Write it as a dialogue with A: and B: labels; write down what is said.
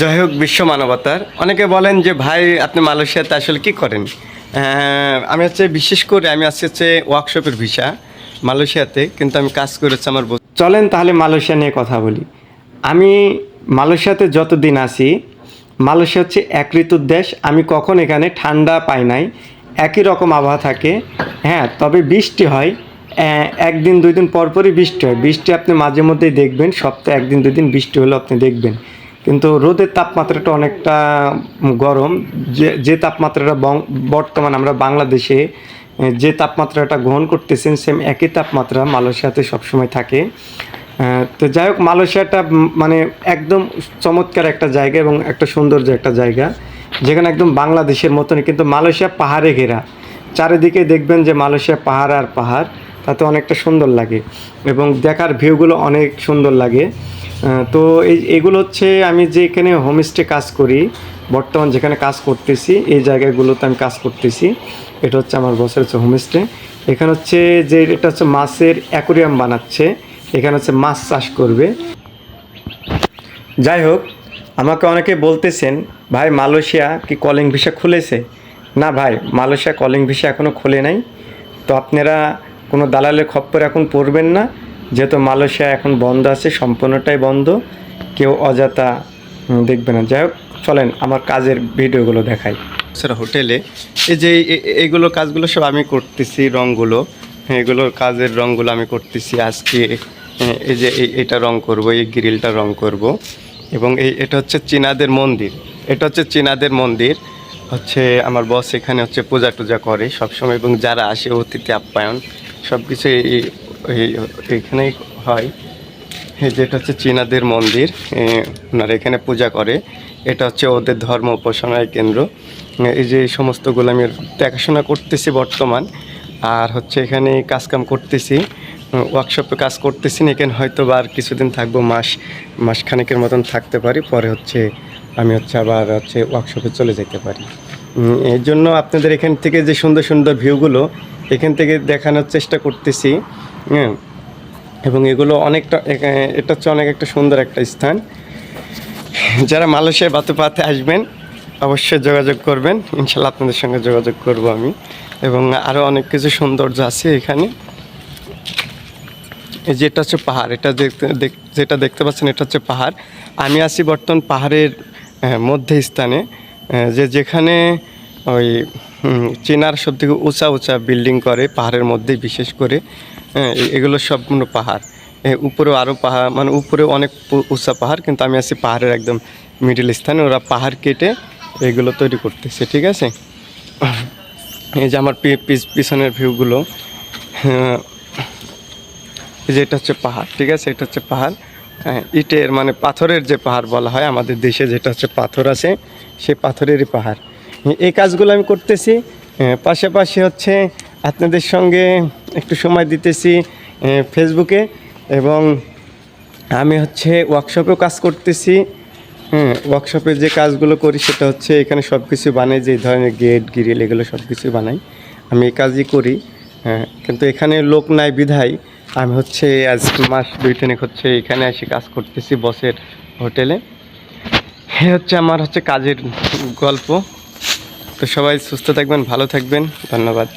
A: জয় হোক বিশ্ব মানবতার। অনেকে বলেন যে ভাই আপনি মালয়েশিয়াতে আসলে কি করেন? আহ, আমি হচ্ছে বিশেষ করে আমি আজকে হচ্ছে ওয়ার্কশপের ভিসা মালয়েশিয়াতে কিন্তু আমি কাজ করেছি আমার চলেন তাহলে মালয়েশিয়া নিয়ে কথা বলি। আমি মালয়েশিয়াতে যতদিন আছি মালয়েশিয়া হচ্ছে এক ঋতুর দেশ আমি কখন এখানে ঠান্ডা পাই নাই। একই রকম আবহাওয়া থাকে। হ্যাঁ তবে বৃষ্টি হয়। একদিন দুই দিন পর পরই বৃষ্টি হয়। বৃষ্টি আপনি মাঝে মধ্যেই দেখবেন সপ্তাহে একদিন দুই দিন বৃষ্টি হলে আপনি দেখবেন। কিন্তু রোদের তাপমাত্রাটা অনেকটা গরম। যে যে তাপমাত্রাটা বর্তমান আমরা বাংলাদেশে যে তাপমাত্রাটা গ্রহণ করতেছেন সেম একই তাপমাত্রা মালয়েশিয়াতে সবসময় থাকে। তো যাই হোক, মালয়েশিয়াটা মানে একদম চমৎকার একটা জায়গা এবং একটা সৌন্দর্য একটা জায়গা, যেখানে একদম বাংলাদেশের মতনই। কিন্তু মালয়েশিয়া পাহাড়ে ঘেরা। চারিদিকে দেখবেন যে মালয়েশিয়া পাহাড় আর পাহাড়, তাতে অনেকটা সুন্দর লাগে এবং দেখার ভিউগুলো অনেক সুন্দর লাগে। তো এই এগুলো হচ্ছে আমি যেখানে হোমস্টে কাজ করি, বর্তমান যেখানে কাজ করতেছি, এই জায়গাগুলোতে আমি কাজ করতেছি। এটা হচ্ছে আমার বসের হচ্ছে হোমস্টে এখানে হচ্ছে যে এটা হচ্ছে মাছের অ্যাকোরিয়াম বানাচ্ছে, এখানে হচ্ছে মাছ চাষ করবে। যাই হোক, আমাকে অনেকে বলতেছেন, ভাই, মালয়েশিয়া কি কলিং ভিসা খুলেছে? না ভাই, মালয়েশিয়া কলিং ভিসা এখনও খোলে নাই। তো আপনারা কোনো দালালের খপ্পর এখন পড়বেন না। যেহেতু মালয়েশিয়া এখন বন্ধ আছে, সম্পূর্ণটাই বন্ধ। কেউ অযথা দেখবে না। যাই হোক, চলেন আমার কাজের ভিডিওগুলো দেখাই। স্যার হোটেলে এই যে এই- এই- এইগুলো কাজগুলো সব আমি করতেছি রঙগুলো এগুলোর কাজের রঙগুলো আমি করতেছি। আজকে এই যে এটা রং করব, এই গ্রিলটা রং করব। এবং এই, এটা হচ্ছে চীনাদের মন্দির। এটা হচ্ছে চীনাদের মন্দির। হচ্ছে আমার বস এখানে হচ্ছে পূজা টুজা করে সবসময় এবং যারা আসে অতিথি আপ্যায়ন সব কিছু এখানেই হয়। যেটা হচ্ছে চীনাদের মন্দির। ওনারা এখানে পূজা করে। এটা হচ্ছে ওদের ধর্ম উপাসনায় কেন্দ্র। এই যে এই সমস্তগুলো আমি দেখাশোনা করতেছি বর্তমান। আর হচ্ছে এখানে কাজকাম করতেছি। ওয়ার্কশপে কাজ করতেছি এখানে হয়তো আর কিছুদিন থাকব, মাস, মাসখানেকের মতন থাকতে পারি। পরে হচ্ছে আমি হচ্ছে আবার হচ্ছে ওয়ার্কশপে চলে যেতে পারি। এর জন্য আপনাদের এখান থেকে যে সুন্দর সুন্দর ভিউগুলো এখান থেকে দেখানোর চেষ্টা করতেছি। হ্যাঁ। এবং এগুলো অনেকটা এটা হচ্ছে অনেক একটা সুন্দর একটা স্থান। যারা মালয়েশিয়া বাতুপাতে আসবেন, অবশ্যই যোগাযোগ করবেন। ইনশাল্লাহ আপনাদের সঙ্গে যোগাযোগ করব আমি। এবং আরও অনেক কিছু সৌন্দর্য আছে এখানে। এই যেটা হচ্ছে পাহাড়, এটা যেটা দেখতে পাচ্ছেন এটা হচ্ছে পাহাড়। আমি আছি বর্তমান পাহাড়ের মধ্যে স্থানে। যে যেখানে ওই চীনার সব থেকে উঁচা উঁচা বিল্ডিং করে পাহাড়ের মধ্যেই বিশেষ করে। হ্যাঁ, এগুলো সবগুলো পাহাড়। এ, উপরেও আরও পাহাড় মানে উপরেও অনেক উঁচা পাহাড় কিন্তু আমি আছি পাহাড়ের একদম মিডিল স্থানে। ওরা পাহাড় কেটে এগুলো তৈরি করতেছে ঠিক আছে? এই যে আমার পিছনের ভিউগুলো হ্যাঁ, এই যে এটা হচ্ছে পাহাড় ঠিক আছে? এটা হচ্ছে পাহাড়। হ্যাঁ, ইটের মানে পাথরের যে পাহাড় বলা হয় আমাদের দেশে যেটা হচ্ছে পাথর আছে সেই পাথরেরই পাহাড়। এই কাজগুলো আমি করতেছি পাশাপাশি হচ্ছে আপনাদের সঙ্গে একটু সময় দিতেছি হ্যাঁ, ফেসবুকে এবং আমি হচ্ছে ওয়ার্কশপেও কাজ করতেছি। হ্যাঁ ওয়ার্কশপে যে কাজগুলো করি সেটা হচ্ছে এখানে সব কিছু বানাই যে ধরনের গেট গিরিল এগুলো সব কিছু বানাই। আমি এই কাজই করি হ্যাঁ কিন্তু এখানে লোক নাই বিধায় আমি হচ্ছে আজ মাস দুই তিনেক হচ্ছে এখানে এসে কাজ করতেছি বসের হোটেলে। এ হচ্ছে আমার হচ্ছে কাজের গল্প। তো সবাই সুস্থ থাকবেন ভালো থাকবেন ধন্যবাদ।